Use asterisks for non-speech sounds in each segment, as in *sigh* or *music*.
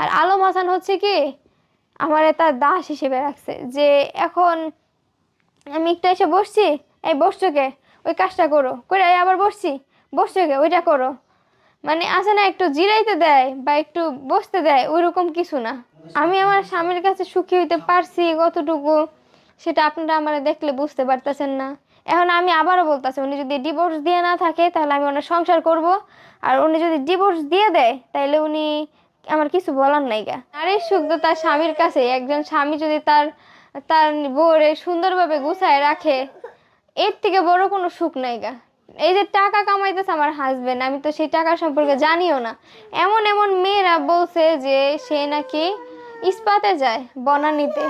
আর আলম হাসান হচ্ছে কি আমার তার দাস হিসেবে রাখছে যে এখন আমি একটু এসে বসছি, এই বসছো কে ওই কাজটা করো করে আবার বসছি বসছো কে ওইটা করো। মানে আছে না, একটু জিরাইতে দেয় বা একটু বসতে দেয়, ওইরকম কিছু না। আমি আমার স্বামীর কাছে সুখী হইতে পারছি কতটুকু, সেটা আপনারা আমার দেখলে বুঝতে পারতেছেন না। এখন আমি আবারও বলতেছি, উনি যদি ডিভোর্স দিয়ে না থাকে, তাহলে আমি ওনার সংসার করব। আর উনি যদি ডিভোর্স দিয়ে দেয় তাহলে উনি আমার কিছু বলার নাই গা। নারীর সুখ তো তার স্বামীর কাছে একজন স্বামী যদি তার তার বউরে সুন্দরভাবে গুছায় রাখে এর থেকে বড় কোনো সুখ নাই গা। এই যে টাকা কামাইতেছে আমার হাজবেন্ড আমি তো সেই টাকা সম্পর্কে জানিও না। এমন এমন মেয়েরা বলছে যে সে নাকি ইস্পাতে যায় বনানীতে।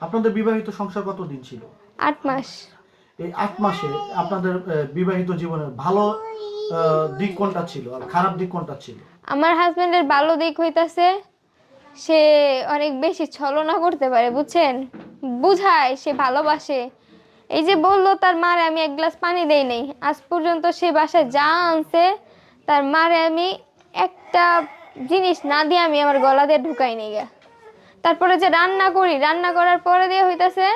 আপনাদের বিবাহিত সংসার কত দিন ছিল? আট মাস। এই আট মাসে আপনাদের বিবাহিত জীবনের ভালো দিক কোনটা ছিল আর খারাপ দিক কোনটা ছিল? আমার হাজবেন্ডের ভালো দিক হইতাছে, সে অনেক বেশি ছলনা করতে পারে, বুঝছেন? বুঝায়, সে ভালোবাসে। এই যে বলল তার মারে আমি এক গ্লাস পানি দেই নেই, আজ পর্যন্ত সে বাসায় যা আনছে, তার মারে আমি একটা জিনিস না দিয়ে আমি আমার গলা দিয়ে ঢুকাই নেই গা। তারপরে যে রান্না করি, রান্না করার পরে দিয়ে হইতাছে,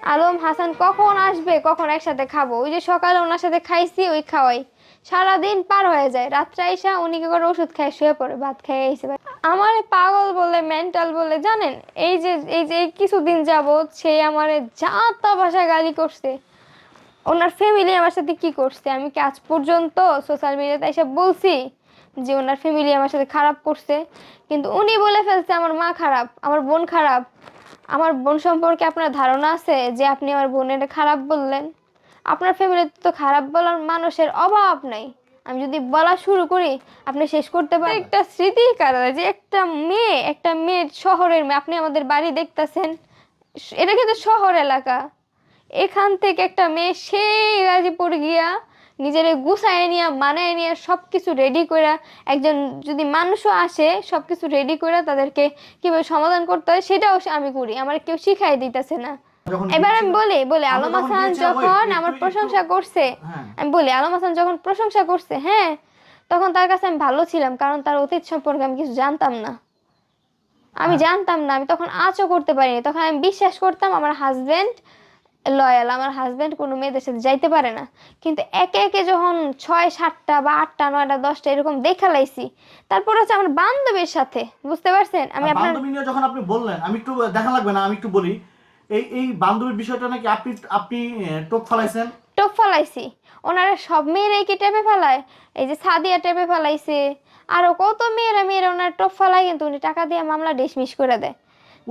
আলম হাসান কখন আসবে, কখন একসাথে খাব? ওই যে সকালে ওনার সাথে খাইছি, ওই খাওয়াই। সারাদিন পার হয়ে যায়। রাত্রে আইসা উনি কি করে ওষুধ খায়? শুয়ে পড়ে, ভাত খেয়ে এসে আমার পাগল বলে মেন্টাল বলে, জানেন? এই যে এই যে কিছুদিন যাবৎ সে আমারে যা তা ভাষায় গালি করছে। ওনার ফ্যামিলি আমার সাথে কি করছে? আমি কি আজ পর্যন্ত সোশ্যাল মিডিয়াতে এসে বলছি যে ওনার ফ্যামিলি আমার সাথে খারাপ করছে? কিন্তু উনি বলে ফেলছে, আমার মা খারাপ, আমার বোন খারাপ। আমার বোন সম্পর্কে আপনার ধারণা আছে যে আপনি আমার বোনের খারাপ বললেন? আপনার ফ্যামিলিতে তো খারাপ বলার মানুষের অভাব নাই। আমি যদি বলা শুরু করি, আপনি শেষ করতে পারেন একটা স্মৃতি কারণ, যে একটা মেয়ে একটা মেয়ে শহরের মেয়ে আপনি আমাদের বাড়ি দেখতাছেন, এটা কিন্তু শহর এলাকা। এখান থেকে একটা মেয়ে সেই গাজীপুর গিয়া নিজের গুছায় নিয়ে মানায় নিয়ে সব কিছু রেডি করে একজন যদি মানুষও আসে সব কিছু রেডি করে তাদেরকে কীভাবে সমাধান করতে হয়, সেটাও আমি করি। আমার কেউ শিখাই দিতেছে না। এবার আমি বলি বলি আলম হাসান যখন আমার প্রশংসা করছে হ্যাঁ। আমি বলি আলম হাসান যখন প্রশংসা করছে হ্যাঁ তখন তার কাছে আমি ভালো ছিলাম কারণ তার অতীত সম্পর্কে আমি কিছু জানতাম না। আমি জানতাম না আমি তখন আঁচও করতে পারিনি। তখন আমি বিশ্বাস করতাম আমার হাজবেন্ড লয়াল আমার হাজবেন্ড কোনো মেয়েদের সাথে যাইতে পারে না। কিন্তু একে একে যখন ছয় সাতটা বা আটটা নয়টা দশটা এরকম দেখা লাইছি তারপর হচ্ছে আমার বান্ধবীর সাথে বুঝতে পারছেন? আমি আপনার যখন আপনি বললেন আমি একটু দেখা লাগবে না আমি একটু বলি এই এই বান্ধবীর বিষয়টা নাকি আপনি আপনি টোপ ফলাইছেন? টোপ ফেলাইছি। ওনারা সব মেয়েরাই কি টেপে ফেলায়। এই যে সাদিয়া টেপে ফেলাইছে। আরও কত মেয়েরা মেয়েরা ওনার টোপ ফেলায় কিন্তু উনি টাকা দিয়ে মামলা ডিসমিস করে দেয়।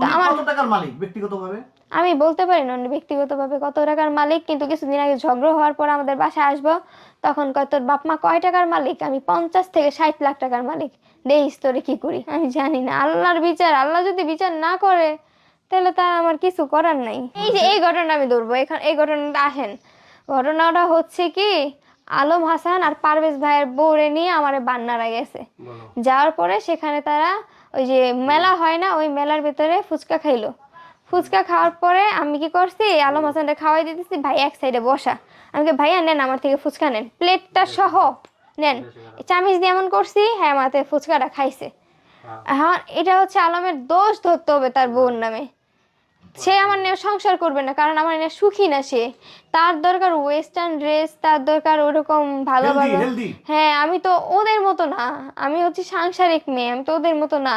আমার- কত টাকার মালিক ব্যক্তিগতভাবে? আমি বলতে পারি না উনি ব্যক্তিগতভাবে কত টাকার মালিক কিন্তু কিছুদিন আগে ঝগড়া হওয়ার পর আমাদের বাসায় আসব তখন কয় তোর বাপ মা কয় টাকার মালিক? আমি পঞ্চাশ থেকে ষাট লাখ টাকার মালিক। দেখিস তোরে কি করি? আমি জানি না। আল্লাহর বিচার। আল্লাহ যদি বিচার না করে তাহলে তার আমার কিছু করার নাই। এই যে এই ঘটনা আমি ধরবো এখন এই ঘটনাটা আসেন। ঘটনাটা হচ্ছে কি আলম হাসান আর পারভেজ ভাইয়ের বউরে নিয়ে আমার বান্নারা গেছে। যাওয়ার পরে সেখানে তারা ওই যে মেলা হয় না ওই মেলার ভেতরে ফুচকা খাইলো। ফুচকা খাওয়ার পরে আমি কি করছি আলম হাসানটা খাওয়াই দিতেছি ভাই এক সাইডে বসা। আমি কি ভাইয়া নেন আমার থেকে ফুচকা নেন। প্লেটটা সহ নেন। চামিচ দিয়ে এমন করছি হ্যাঁ আমার ফুচকাটা খাইছে। হ্যাঁ। এটা হচ্ছে আলমের দোষ ধরতে হবে তার বোন নামে। সে আমার নিয়ে সংসার করবে না কারণ আমার নিয়ে সুখী না সে। তার দরকার ওয়েস্টার্ন ড্রেস তার দরকার ওরকম ভালো ভালো। হ্যাঁ আমি তো ওদের মতো না। আমি হচ্ছে সাংসারিক মেয়ে আমি তো ওদের মতো না।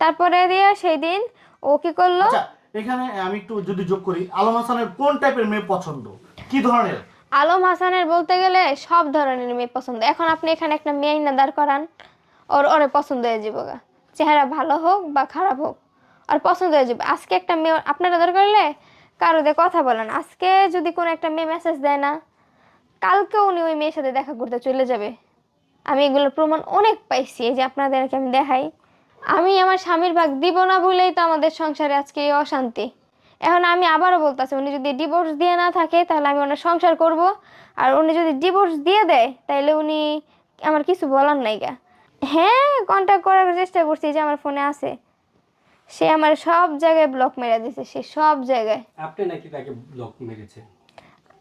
তারপরে দিয়ে সেই দিন ও কি করল? আচ্ছা এখানে আমি একটু যদি যোগ করি আলম হাসানের কোন টাইপের মেয়ে পছন্দ? কি ধরনের? আলম হাসানের বলতে গেলে সব ধরনের মেয়ে পছন্দ। এখন আপনি এখানে একটা মেয়ে না দাঁড় করান ওর ওরে পছন্দ হয়ে যাব চেহারা ভালো হোক বা খারাপ হোক। আর পছন্দ হয়ে যাবে। আজকে একটা মেয়ে আপনারা দরকার হলে কারও দিয়ে কথা বলেন। আজকে যদি কোনো একটা মেয়ে মেসেজ দেয় না, কালকে উনি ওই মেয়ের সাথে দেখা করতে চলে যাবে। আমি এগুলোর প্রমাণ অনেক পাইছি, এই যে আপনাদেরকে আমি দেখাই। আমি আমার স্বামীর ভাগ দিব না বলেই তো আমাদের সংসারে আজকে অশান্তি। এখন আমি আবারও বলতেছি, উনি যদি ডিভোর্স দিয়ে না থাকে, তাহলে আমি ওনার সংসার করব। আর উনি যদি ডিভোর্স দিয়ে দেয় তাহলে উনি আমার কিছু বলার নাই গা। হ্যাঁ কন্ট্যাক্ট করার চেষ্টা করছি যে আমার ফোনে আছে। সে আমার সব জায়গায় ব্লক মেরে দিছে সে সব জায়গায়। আপনি নাকি তাকে ব্লক মেরেছে?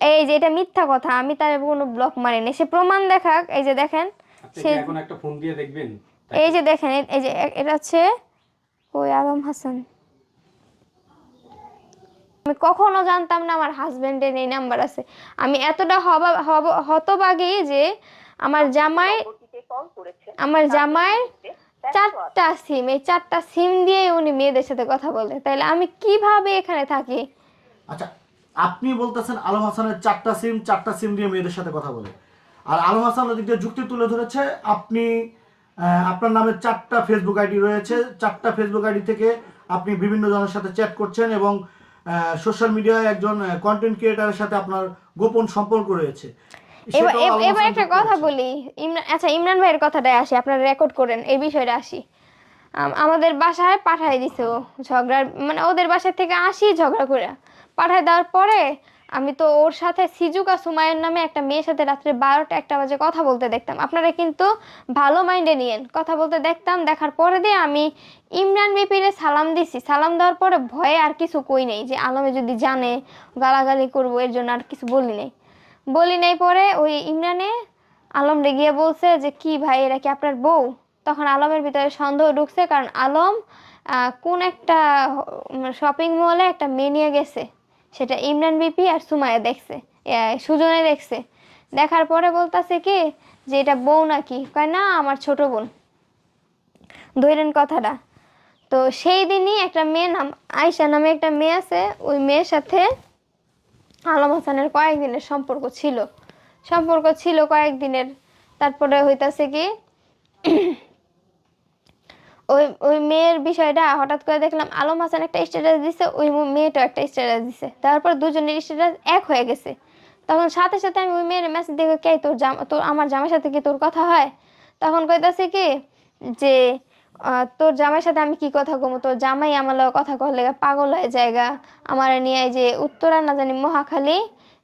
এই যে এটা মিথ্যা কথা আমি তার কোনো ব্লক মারিনি। সে প্রমাণ দেখাক এই যে দেখেন সে- এখন একটা ফোন দিয়ে দেখবেন? এই যে দেখেন এই যে এটা হচ্ছে ওই আলম হাসান। আমি কখনো জানতাম না আমার হাজবেন্ডের এই নাম্বার আছে। আমি এতটা হবা হব- হতবাগী যে আমার জামাই আমার জামাই চারটা সিম এই চারটা সিম দিয়ে উনি মেয়েদের সাথে কথা বলে। তাইলে আমি কীভাবে এখানে থাকি? আচ্ছা আপনি বলতেছেন আলম হাসানের চারটা সিম চারটা সিম দিয়ে মেয়েদের সাথে কথা বলে। আর আলম হাসান ওদিক দিয়ে যুক্তি তুলে ধরেছে আপনি আহ, আপনার নামে চারটা ফেসবুক আইডি রয়েছে। চারটা ফেসবুক আইডি থেকে আপনি বিভিন্ন জনের সাথে চ্যাট করছেন এবং সোশ্যাল মিডিয়ায় একজন কন্টেন্ট ক্রিয়েটারের সাথে আপনার গোপন সম্পর্ক রয়েছে। এবার একটা কথা বলি। ইমরান আচ্ছা ইমরান ভাইয়ের কথাটাই আসি আপনারা রেকর্ড করেন এই বিষয়টা আসি। আমাদের বাসায় পাঠাই দিছে ও ঝগড়া মানে ওদের বাসা থেকে আসি ঝগড়া করে। পাঠায় দেওয়ার পরে আমি তো ওর সাথে সিজুকা সুমায়ের নামে একটা মেয়ের সাথে রাত্রে বারোটা একটা বাজে কথা বলতে দেখতাম। আপনারা কিন্তু ভালো মাইন্ডে নিয়েন। কথা বলতে দেখতাম দেখার পরে দিয়ে আমি ইমরান বিপিরে সালাম দিছি। সালাম দেওয়ার পরে ভয়ে আর কিছু কই নেই যে আলমে যদি জানে গালাগালি করব এর জন্য আর কিছু বলি নেই। বলি নাই পরে ওই ইমরানে আলম রে গিয়ে বলছে যে, কি ভাই, এরা কি আপনার বউ? তখন আলমের ভিতরে সন্দেহ ঢুকছে, কারণ আলম কোন একটা শপিং মলে একটা মেয়ে নিয়ে গেছে। সেটা ইমরান বিপি আর সুমায়া দেখছে সুজনে দেখছে। দেখার পরে বলতাছে কি, যে এটা বউ নাকি? কয়, না, আমার ছোট বোন। ধরেন কথাটা। তো সেই দিনই একটা মেয়ে নাম আয়সা নামে একটা মেয়ে আছে, ওই মেয়ের সাথে আলম হাসানের কয়েকদিনের সম্পর্ক ছিল। সম্পর্ক ছিল কয়েকদিনের। তারপরে হইতাছে কি, *clears throat* ওই ওই মেয়ের বিষয়টা হঠাৎ করে দেখলাম আলম হাসান একটা স্ট্যাটাস দিছে, ওই মেয়েটাও একটা স্ট্যাটাস দিছে। তারপর দুজনের স্ট্যাটাস এক হয়ে গেছে। তখন সাথে সাথে আমি ওই মেয়ের মেসেজ দেখে, কে তোর জামা তোর আমার জামার সাথে কি তোর কথা হয়? তখন কইতাছে কি, যে আহ, তোর জামাইয়ের সাথে আমি কি কথা কমু? তোর জামাই আমার কথা কর লেগে পাগল হয়ে জায়গা আমার নিয়ে যে উত্তরা না জানি মহাখালী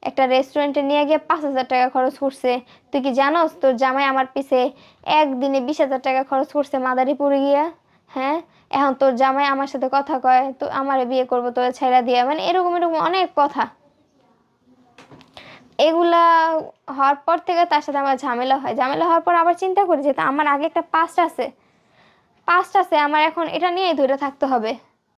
একটা রেস্টুরেন্টে নিয়ে গিয়ে পাঁচ হাজার টাকা খরচ করছে। তুই কি জানোস? তোর জামাই আমার পিছে একদিনে বিশ হাজার টাকা খরচ করছে মাদারীপুরে গিয়া। হ্যাঁ? এখন তোর জামাই আমার সাথে কথা কয় তো আমারে বিয়ে করব তোর ছেড়া দিয়া। মানে এরকম এরকম অনেক কথা। এগুলা হওয়ার পর থেকে তার সাথে আমার ঝামেলা হয়। ঝামেলা হওয়ার পর আবার চিন্তা করি যে আমার আগে একটা পাস্ট আছে। পাস্ট আছে আমার এখন এটা নিয়েই ধরে থাকতে হবে।